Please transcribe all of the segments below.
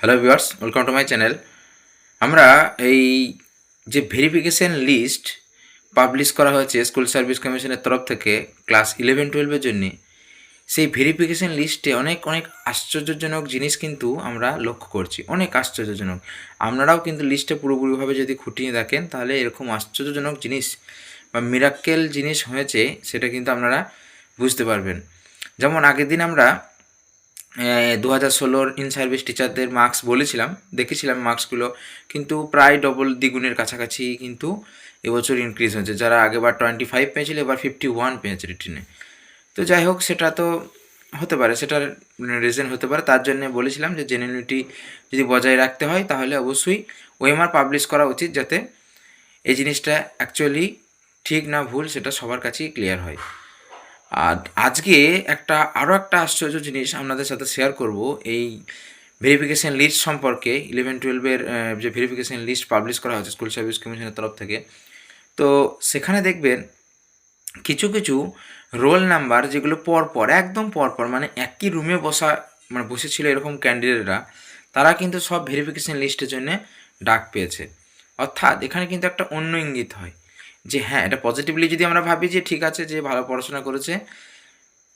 Hello viewers welcome to my channel আমরা এই যে ভেরিফিকেশন লিস্ট পাবলিশ করা হয়েছে স্কুল সার্ভিস কমিশনের তরফ থেকে ক্লাস ইলেভেন টুয়েলভের জন্য, সেই ভেরিফিকেশন লিস্টে অনেক অনেক আশ্চর্যজনক জিনিস কিন্তু আমরা লক্ষ্য করছি। অনেক আশ্চর্যজনক। আপনারাও কিন্তু লিস্টে পুরোপুরিভাবে যদি খুঁটিয়ে দেখেন, তাহলে এরকম আশ্চর্যজনক জিনিস বা মিরাক্কেল জিনিস হয়েছে, সেটা কিন্তু আপনারা বুঝতে পারবেন। যেমন আগের দিন আমরা দু হাজার ষোলোর ইন সার্ভিস টিচারদের মার্কস বলেছিলাম, দেখেছিলাম মার্কসগুলো কিন্তু প্রায় ডবল দ্বিগুণের কাছাকাছি কিন্তু এবছর ইনক্রিজ হয়েছে। যারা আগেবার টোয়েন্টি ফাইভ পেয়েছিল, এবার ফিফটি ওয়ান পেয়েছে রিটিনে তো যাই হোক, সেটা তো হতে পারে, সেটার রিজন হতে পারে। তার জন্য বলেছিলাম যে জেনুইনিটি যদি বজায় রাখতে হয়, তাহলে অবশ্যই ওএমআর পাবলিশ করা উচিত, যাতে এই জিনিসটা অ্যাকচুয়ালি ঠিক না ভুল, সেটা সবার কাছেই ক্লিয়ার হয়। আর আজকে একটা আরও একটা আশ্চর্য জিনিস আপনাদের সাথে শেয়ার করব। এই ভেরিফিকেশান লিস্ট সম্পর্কে ইলেভেন টুয়েলভের যে ভেরিফিকেশান লিস্ট পাবলিশ করা হয়েছে স্কুল সার্ভিস কমিশনের তরফ থেকে। তো সেখানে দেখবেন কিছু কিছু রোল নাম্বার যেগুলো পরপর একদম পরপর মানে একই রুমে বসা মানে বসেছিল এরকম ক্যান্ডিডেটরা তারা কিন্তু সব ভেরিফিকেশান লিস্টের জন্য ডাক পেয়েছে। অর্থাৎ এখানে কিন্তু একটা অন্য ইঙ্গিত হয়। যে হ্যাঁ এটা পজিটিভলি যদি আমরা ভাবি যে ঠিক আছে যে ভালো পড়াশোনা করেছে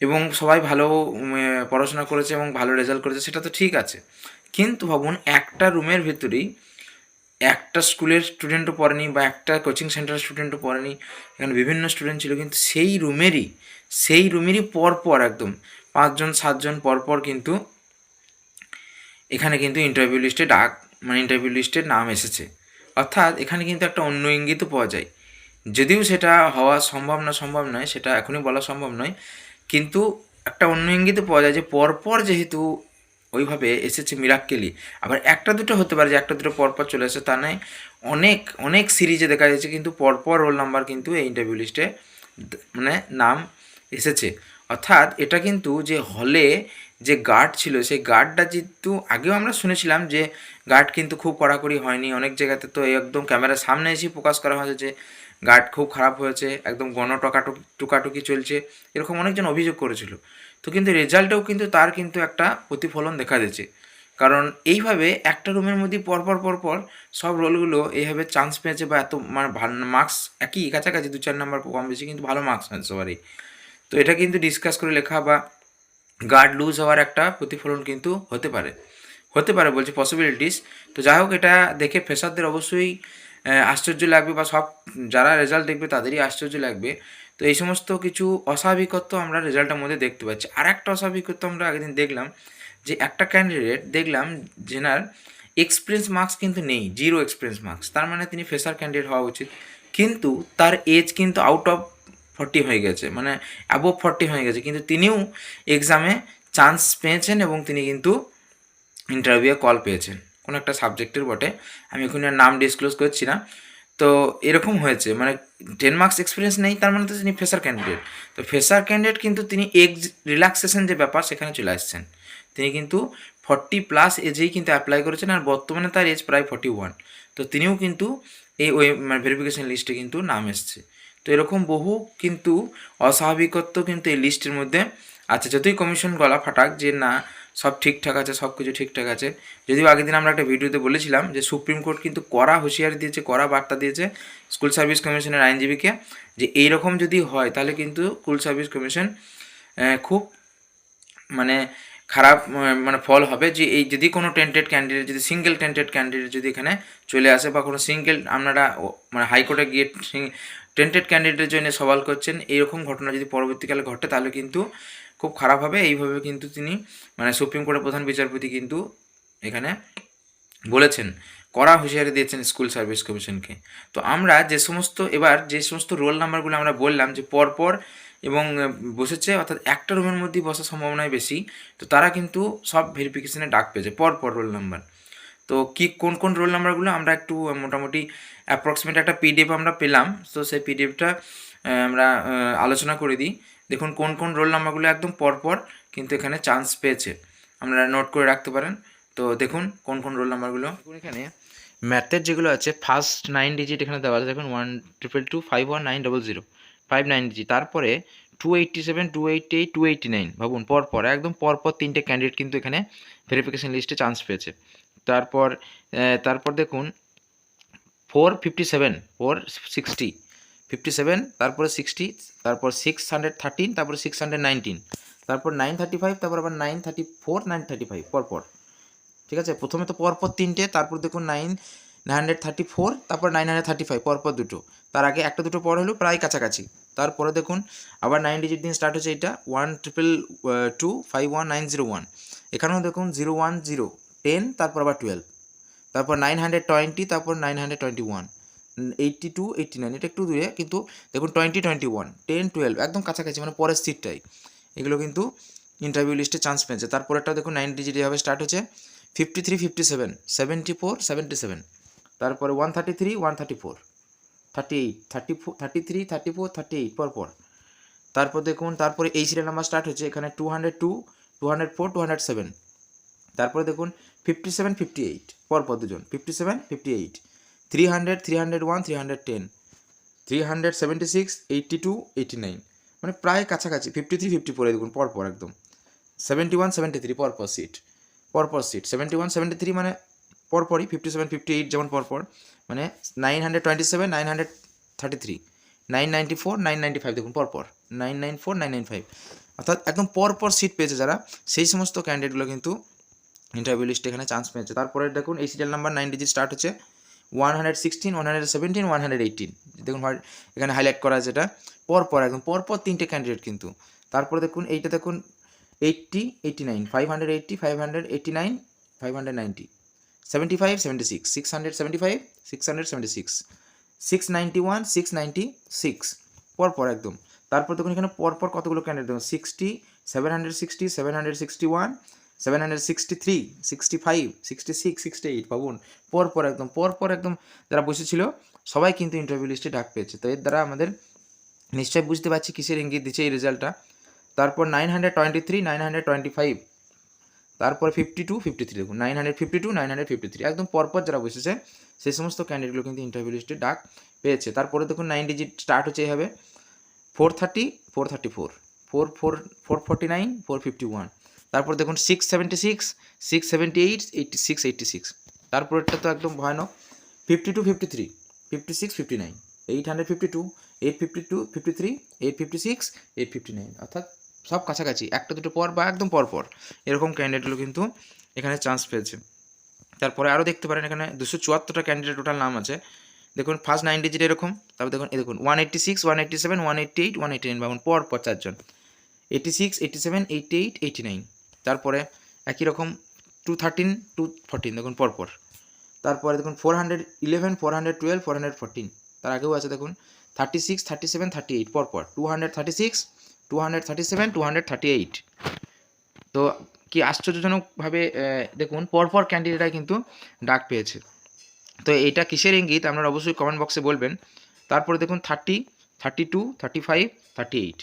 এবং সবাই ভালো পড়াশোনা করেছে এবং ভালো রেজাল্ট করেছে, সেটা তো ঠিক আছে। কিন্তু ভাবুন, একটা রুমের ভেতরেই একটা স্কুলের স্টুডেন্টও পড়েনি বা একটা কোচিং সেন্টারের স্টুডেন্টও পড়েনি, এখানে বিভিন্ন স্টুডেন্ট ছিল, কিন্তু সেই রুমেরই সেই রুমেরই পরপর একদম পাঁচজন, সাতজন পরপর কিন্তু এখানে কিন্তু ইন্টারভিউ লিস্টে ডাক মানে ইন্টারভিউ লিস্টের নাম এসেছে। অর্থাৎ এখানে কিন্তু একটা অন্য ইঙ্গিতও পাওয়া যায়। যদিও সেটা হওয়া সম্ভব না, সম্ভব নয়, সেটা এখনই বলা সম্ভব নয়। কিন্তু একটা অন্য ইঙ্গিতে পাওয়া যায় যে, পরপর যেহেতু ওইভাবে এসেছে মিরাক্কেলি আবার একটা দুটো হতে পারে যে, একটা দুটো পরপর চলে আসে তা নয়। অনেক অনেক সিরিজে দেখা যাচ্ছে কিন্তু পরপর রোল নাম্বার কিন্তু এই ইন্টারভিউ লিস্টে মানে নাম এসেছে। অর্থাৎ এটা কিন্তু যে হলে যে গার্ড ছিল, সেই গার্ডটা কিন্তু আগেও আমরা শুনেছিলাম যে গার্ড কিন্তু খুব কড়াকড়ি হয়নি। অনেক জায়গাতে তো একদম ক্যামেরার সামনে এসেই প্রকাশ করা হয়েছে যে গার্ড খুব খারাপ হয়েছে, একদম গণ টকাটুকি টুকাটুকি চলছে, এরকম অনেকজন অভিযোগ করেছিল। তো কিন্তু রেজাল্টেও কিন্তু তার কিন্তু একটা প্রতিফলন দেখা দিয়েছে। কারণ এইভাবে একটা রুমের মধ্যে পরপর পরপর সব রোলগুলো এইভাবে চান্স পেয়েছে বা এত মানে মার্কস একই, কাছাকাছি দু চার নাম্বার কম বেশি, কিন্তু ভালো মার্কস হয়েছে সবারই। তো এটা কিন্তু ডিসকাস করে লেখা বা গার্ড লুজ হওয়ার একটা প্রতিফলন কিন্তু হতে পারে। হতে পারে বলছি পসিবিলিটিস তো যাই হোক, এটা দেখে ফ্রেশারদের অবশ্যই আশ্চর্য লাগবে বা সব যারা রেজাল্ট দেখবে তাদেরই আশ্চর্য লাগবে। তো এই সমস্ত কিছু অস্বাভাবিকত্ব আমরা রেজাল্টের মধ্যে দেখতে পাচ্ছি। আর একটা অস্বাভাবিকত্ব আমরা আগের দিন দেখলাম যে একটা ক্যান্ডিডেট দেখলাম, যেনার এক্সপিরিয়েন্স মার্কস কিন্তু নেই জিরো এক্সপিরিয়েন্স মার্কস তার মানে তিনি ফ্রেশার ক্যান্ডিডেট হওয়া উচিত। কিন্তু তার এজ কিন্তু আউট অফ ফর্টি হয়ে গেছে মানে অ্যাবোভ ফর্টি হয়ে গেছে। কিন্তু তিনিও এক্সামে চান্স পেয়েছেন এবং তিনি কিন্তু ইন্টারভিউয়ে কল পেয়েছেন। কোনো একটা সাবজেক্টের বটে। আমি এখন নাম ডিসক্লোজ করছি না। তো এরকম হয়েছে মানে টেন মার্কস এক্সপিরিয়েন্স নেই, তার মানে তো তিনি ফ্রেশার ক্যান্ডিডেট তো ফ্রেশার ক্যান্ডিডেট কিন্তু তিনি এক্স রিল্যাক্সেশন যে ব্যাপার, সেখানে চলে আসছেন। তিনি কিন্তু ফর্টি প্লাস এজেই কিন্তু অ্যাপ্লাই করেছেন আর বর্তমানে তার এজ প্রায় ফর্টি ওয়ান তো তিনিও কিন্তু এই ওই মানে ভেরিফিকেশন লিস্টে কিন্তু নাম এসছে। তো এরকম বহু কিন্তু অস্বাভাবিকত্ব কিন্তু এই লিস্টের মধ্যে আছে। যতই কমিশন গলা ফাটাক যে না, সব ঠিকঠাক আছে, সব কিছু ঠিকঠাক আছে। যদিও আগের দিন আমরা একটা ভিডিওতে বলেছিলাম যে সুপ্রিম কোর্ট কিন্তু কড়া হুঁশিয়ারি দিয়েছে, কড়া বার্তা দিয়েছে স্কুল সার্ভিস কমিশনের আইনজীবীকে যে এই রকম যদি হয়, তাহলে কিন্তু স্কুল সার্ভিস কমিশন খুব মানে খারাপ মানে ফল হবে যে এই যদি কোনো টেন্টেড ক্যান্ডিডেট যদি সিঙ্গেল টেন্টেড ক্যান্ডিডেট যদি এখানে চলে আসে বা কোনো সিঙ্গেল আপনারা মানে হাইকোর্টে গিয়ে টেন্টেড ক্যান্ডিডেটের জন্য সওয়াল করছেন, এইরকম ঘটনা যদি পরবর্তীকালে ঘটে, তাহলে কিন্তু খুব খারাপ হবে। এইভাবে কিন্তু তিনি মানে সুপ্রিম কোর্টের প্রধান বিচারপতি কিন্তু এখানে বলেছেন, কড়া হুঁশিয়ারি দিয়েছেন স্কুল সার্ভিস কমিশনকে তো আমরা যে সমস্ত, এবার যে সমস্ত রোল নাম্বারগুলো আমরা বললাম, যে পরপর এবং বসেছে, অর্থাৎ একটা রুমের মধ্যেই বসার সম্ভাবনাই বেশি, তো তারা কিন্তু সব ভেরিফিকেশনে ডাক পেয়েছে, পরপর রোল নাম্বার তো কি, কোন কোন রোল নাম্বারগুলো আমরা একটু মোটামুটি অ্যাপ্রক্সিমেট একটা পিডিএফ আমরা পেলাম। তো সেই পিডিএফটা আমরা আলোচনা করে দিই। দেখুন, কোন কোন রোল নাম্বারগুলো একদম পরপর, কিন্তু এখানে চান্স পেয়েছে। আপনারা নোট করে রাখতে পারেন। তো দেখুন, কোন কোন রোল নাম্বারগুলো এখানে ম্যাথের যেগুলো আছে ফার্স্ট নাইন ডিজিট এখানে দেওয়া আছে। দেখুন one triple two five one nine double zero five nine digit তারপরে two eighty seven two eighty eight two eighty nine ভাবুন, পরপর, একদম পরপর তিনটে ক্যান্ডিডেট কিন্তু এখানে ভেরিফিকেশন লিস্টে চান্স পেয়েছে। তারপর তারপর দেখুন four fifty seven four sixty fifty seven তারপরে সিক্সটি তারপর সিক্স হান্ড্রেড থার্টিন তারপরে সিক্স হান্ড্রেড নাইনটিন তারপর নাইন থার্টি ফাইভ তারপর আবার nine thirty four nine thirty five পরপর। ঠিক আছে? প্রথমে তো পরপর তিনটে, তারপর দেখুন nine nine hundred thirty four তারপর নাইন হান্ড্রেড থার্টি ফাইভ পরপর দুটো। তার আগে একটা দুটো পর হলো প্রায় কাছাকাছি। তারপরে দেখুন, আবার নাইন ডিজিট দিন স্টার্ট হচ্ছে এটা one triple two five one nine zero one এখানেও দেখুন জিরো ওয়ান জিরো টেন তারপর আবার টুয়েলভ তারপর নাইন হান্ড্রেড টোয়েন্টি তারপর nine hundred twenty one eighty two eighty nine এটা একটু দূরে, কিন্তু দেখুন twenty twenty one ten twelve একদম কাছাকাছি মানে পরের সিটটাই এগুলো কিন্তু ইন্টারভিউ লিস্টে চান্স পেয়েছে। তারপরেরটাও দেখুন নাইন ডিজিট এভাবে স্টার্ট হচ্ছে। Fifty three fifty seven seventy four seventy seven তারপরে one thirty three one thirty four thirty eight thirty four thirty three thirty four thirty eight পরপর। তারপর দেখুন, তারপরে এই সিরিয়াল নাম্বার স্টার্ট হচ্ছে, এখানে two hundred two two hundred four two hundred seven তারপরে দেখুন ফিফটি সেভেন ফিফটি এইট পরপর দুজন। Fifty seven fifty eight three hundred three hundred one three hundred ten three hundred seventy six eighty two eighty nine মানে প্রায় কাছাকাছি fifty three fifty ফোরে দেখুন, পরপর একদম। সেভেন্টি ওয়ান সেভেন্টি থ্রি পরপর সিট পরপর seat seventy one seventy three মানে পরপরই ফিফটি সেভেন ফিফটি এইট যেমন পরপর মানে nine hundred twenty seven nine hundred thirty three nine ninety four nine ninety five দেখুন, পরপর। Nine nine four nine nine five অর্থাৎ একদম পরপর সিট পেয়েছে যারা, সেই সমস্ত ক্যান্ডিডেটগুলো কিন্তু ইন্টারভিউ লিস্টে এখানে চান্স পেয়েছে। তারপরে দেখুন, এই serial number nine digit start হচ্ছে one hundred sixteen one hundred seventeen one hundred eighteen দেখুন এখানে হাইলাইট করা আছে এটা। পরপর একদম, পরপর তিনটে ক্যান্ডিডেট কিন্তু। তারপরে দেখুন, এইটা দেখুন eighty eighty nine five hundred eighty five hundred eighty nine five hundred ninety seventy five seventy six six hundred seventy five six hundred seventy six six ninety one six ninety six পরপর একদম। তারপর দেখুন, এখানে পরপর কতগুলো candidate দেখুন sixty seven hundred sixty seven hundred sixty one seven hundred sixty three sixty five sixty six sixty eight ভাবুন পরপর একদম পরপর একদম যারা বসেছিল, সবাই কিন্তু ইন্টারভিউ লিস্টে ডাক পেয়েছে। তো এর দ্বারা আমাদের নিশ্চয়ই বুঝতে পারছি কিসের ইঙ্গিত দিচ্ছে এই রেজাল্টটা তারপর nine hundred twenty three nine hundred twenty five তারপর ফিফটি টু ফিফটি থ্রি দেখুন nine hundred fifty two nine hundred fifty three একদম পরপর যারা বসেছে সেই সমস্ত ক্যান্ডিডেটগুলো কিন্তু ইন্টারভিউ লিস্টে ডাক পেয়েছে। তারপরে দেখুন নাইন ডিজিট স্টার্ট হচ্ছে এইভাবে। Four thirty four thirty four four four four forty nine four fifty one তারপর দেখুন six seventy six six seventy eight eighty six eighty six তারপরেরটা তো একদম ভয়ানক। Fifty two fifty three fifty six fifty nine eight hundred fifty two eight fifty two fifty three eight fifty six eight fifty nine অর্থাৎ সব কাছাকাছি, একটা দুটো পর বা একদম পর পর। এরকম ক্যান্ডিডেটগুলো কিন্তু এখানে চান্স পেয়েছে। তারপরে আরও দেখতে পারেন এখানে দুশো চুয়াত্তরটা ক্যান্ডিডেট টোটাল নাম আছে। দেখুন ফার্স্ট নাইন ডিজিট এরকম, তারপর দেখুন, এই দেখুন one eighty six one eighty seven one eighty eight one eighty nine পর পর চারজন। Eighty six eighty seven eighty eight eighty nine তারপরে একই রকম টু থার্টিন টু ফোরটিন দেখুন পরপর। তারপরে দেখুন four hundred eleven four hundred twelve four hundred fourteen তার আগেও আছে দেখুন thirty six thirty seven thirty eight পরপর। Two hundred thirty six two hundred thirty seven two hundred thirty eight তো কি আশ্চর্যজনকভাবে দেখুন, পরপর ক্যান্ডিডেটরা কিন্তু ডাক পেয়েছে। তো এটা কিসের ইঙ্গিত? আপনারা অবশ্যই কমেন্ট বক্সে বলবেন। তারপরে দেখুন thirty thirty two thirty five thirty eight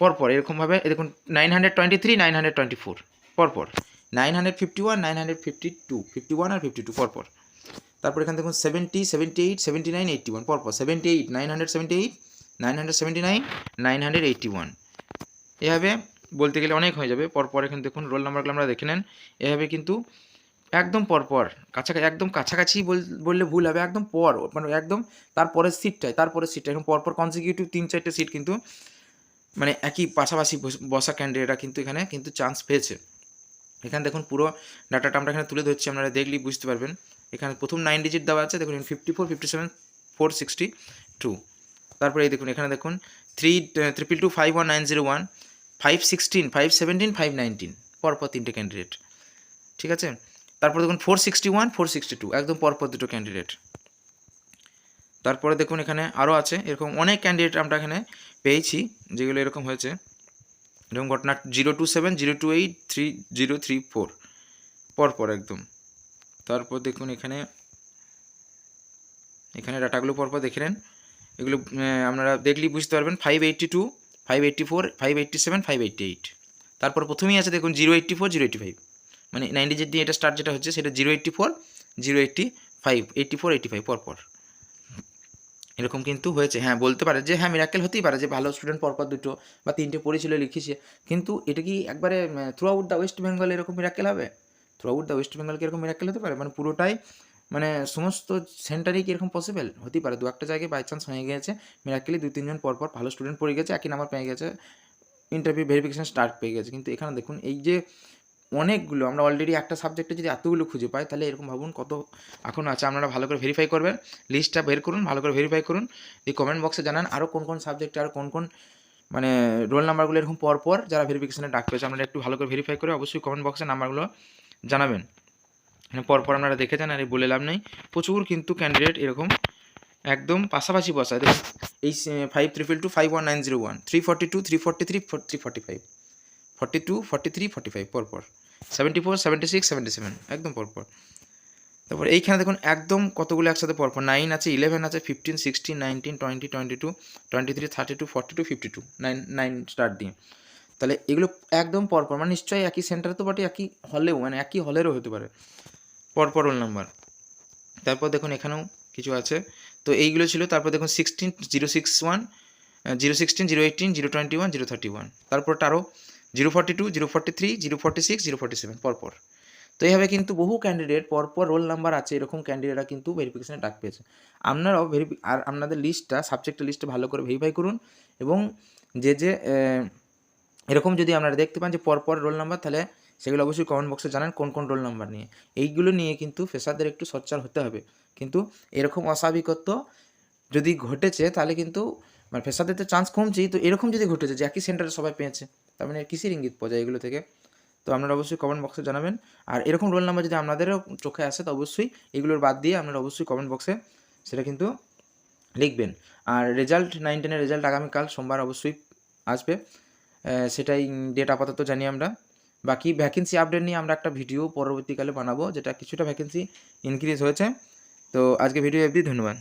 পরপর এরকমভাবে দেখুন nine hundred twenty three nine hundred twenty four পরপর। Nine hundred fifty one nine hundred fifty two fifty one আর ফিফটি টু পরপর। তারপর এখানে দেখুন seventy seventy eight seventy nine eighty one পরপর। Seventy eight nine hundred seventy eight nine hundred seventy nine nine hundred eighty one এভাবে বলতে গেলে অনেক হয়ে যাবে। পরপর এখানে দেখুন রোল নাম্বারগুলো আমরা দেখে নেন। এভাবে কিন্তু একদম পরপর, কাছাকাছি, একদম কাছাকাছি বল- বললে ভুল হবে, একদম পর মানে একদম তারপরের সিটটাই তারপরের সিটটা এখন পরপর কনজিকিউটিভ তিন চারটে সিট কিন্তু মানে একই পাশাপাশি বস- ক্যান্ডিডেটরা কিন্তু এখানে কিন্তু চান্স পেয়েছে। এখানে দেখুন পুরো ডাটাটা আমরা এখানে তুলে ধরছি, আপনারা দেখলেই বুঝতে পারবেন। এখানে প্রথম নাইন ডিজিট দেওয়া আছে, দেখুন fifty four fifty seven four sixty two তারপরে এই দেখুন, এখানে দেখুন three triple two five one nine zero one five sixteen five seventeen five nineteen পরপর তিনটে ক্যান্ডিডেট ঠিক আছে? তারপর দেখুন four sixty one four sixty two একদম পরপর দুটো ক্যান্ডিডেট তারপরে দেখুন, এখানে আরও আছে, এরকম অনেক ক্যান্ডিডেট আমরা এখানে পেয়েছি, যেগুলো এরকম হয়েছে। এরকম ঘটনা zero two seven, zero two eight, three, zero three four. পরপর একদম। তারপর দেখুন এখানে এখানে ডাটাগুলো পরপর দেখে নেন। এগুলো আপনারা দেখলেই বুঝতে পারবেন five eighty two five eighty four five eighty seven five eighty eight তারপর প্রথমেই আছে দেখুন zero eighty four zero eighty five মানে নাইনটি ডিজিট দিয়ে এটা স্টার্ট যেটা হচ্ছে, সেটা zero eighty four zero eighty five eighty four eighty five পরপর। এরকম কিন্তু হয়েছে। হ্যাঁ বলতে পারে যে হ্যাঁ মিরাকেল হতেই পারে যে, ভালো স্টুডেন্ট পরপর দুটো বা তিনটে পড়েছিল, লিখেছে। কিন্তু এটা কি একবারে throughout the West Bengal এরকম মিরাকেল হবে? Throughout the West Bengal এরকম মিরাকেল হতে পারে? মানে পুরোটাই মানে সমস্ত সেন্টারেই কি এরকম পসিবল হতেই পারে। দু একটা জায়গায় বাই চান্স হয়ে গেছে। মিরাকেলি দুই, তিনজন পরপর ভালো স্টুডেন্ট পড়ে গেছে একই নাম্বার পেয়ে গেছে। ইন্টারভিউ ভেরিফিকেশন স্টার্ট পেয়ে গেছে। কিন্তু এখানে দেখুন, এই যে অনেকগুলো, আমরা অলরেডি একটা সাবজেক্টে যদি এতগুলো খুঁজে পাই, তাহলে এরকম ভাবুন কত এখন আছে। আপনারা ভালো করে ভেরিফাই করবেন লিস্টটা বের করুন, ভালো করে ভেরিফাই করুন, এই কমেন্ট বক্সে জানান আরও কোন কোন সাবজেক্টে আর কোন কোন মানে রোল নাম্বারগুলো এরকম পর পর যারা ভেরিফিকেশানে ডাক পেয়েছে, আপনারা একটু ভালো করে ভেরিফাই করে অবশ্যই কমেন্ট বক্সে নাম্বারগুলো জানাবেন। পরপর আপনারা দেখে যান, আর বলে লাভ নেই। প্রচুর কিন্তু ক্যান্ডিডেট এরকম একদম পাশাপাশি বসায় দেখুন, এই five triple two five one nine zero one three forty two three forty three three forty five forty two forty three forty five পরপর seventy four seventy six seventy seven একদম পরপর। তারপর এইখানে দেখুন একদম কতগুলো একসাথে পরপর নাইন আছে ইলেভেন আছে fifteen sixteen nineteen twenty twenty two twenty three thirty two forty two fifty two nine nine star দিয়ে। তাহলে এগুলো একদম পরপর মানে নিশ্চয়ই একই সেন্টারে তো বটে একই হলেও মানে একই হলেরও হতে পারে। পরপর রোল নাম্বার তারপর দেখুন এখানেও কিছু আছে। তো এইগুলো ছিল, তারপর দেখুন sixteen zero six one zero sixteen zero eighteen zero twenty one zero thirty one তারপরটা আরও zero forty two, zero forty three, zero forty six, zero forty seven, পরপর। তো এইভাবে কিন্তু বহু ক্যান্ডিডেট পরপর রোল নাম্বার আছে, এরকম ক্যান্ডিডেটরা কিন্তু ভেরিফিকেশনে ডাক পেয়েছে। আপনারাও ভেরিফি আর আপনাদের লিস্টটা সাবজেক্টের লিস্টটা ভালো করে ভেরিফাই করুন এবং যে যে এরকম যদি আপনারা দেখতে পান যে পরপর রোল নাম্বার তাহলে সেগুলো অবশ্যই কমেন্ট বক্সে জানান কোন কোন রোল নাম্বার নিয়ে। এইগুলো নিয়ে কিন্তু ফেসারদের একটু সোচ্চার হতে হবে। কিন্তু এরকম অস্বাভাবিকত্ব যদি ঘটেছে, তাহলে কিন্তু মানে ফেসারদের তো চান্স কমছেই। তো এরকম যদি ঘটেছে যে একই সেন্টারে সবাই পেয়েছে তার মানে কিসের ইঙ্গিত পাওয়া যায় এগুলো থেকে। তো আপনারা অবশ্যই কমেন্ট বক্সে জানাবেন। আর এরকম রোল নাম্বার যদি আপনাদেরও চোখে আসে, তো অবশ্যই এগুলোর বাদ দিয়ে আপনারা অবশ্যই কমেন্ট বক্সে সেটা কিন্তু লিখবেন। আর রেজাল্ট নাইন টেনের রেজাল্ট আগামীকাল, সোমবার অবশ্যই আসবে। সেটাই ডেট আপাতত জানি আমরা। বাকি ভ্যাকেন্সি আপডেট নিয়ে আমরা একটা ভিডিও পরবর্তীকালে বানাবো, যেটা কিছুটা ভ্যাকেন্সি ইনক্রিজ হয়েছে। তো আজকে ভিডিও অবধি ধন্যবাদ।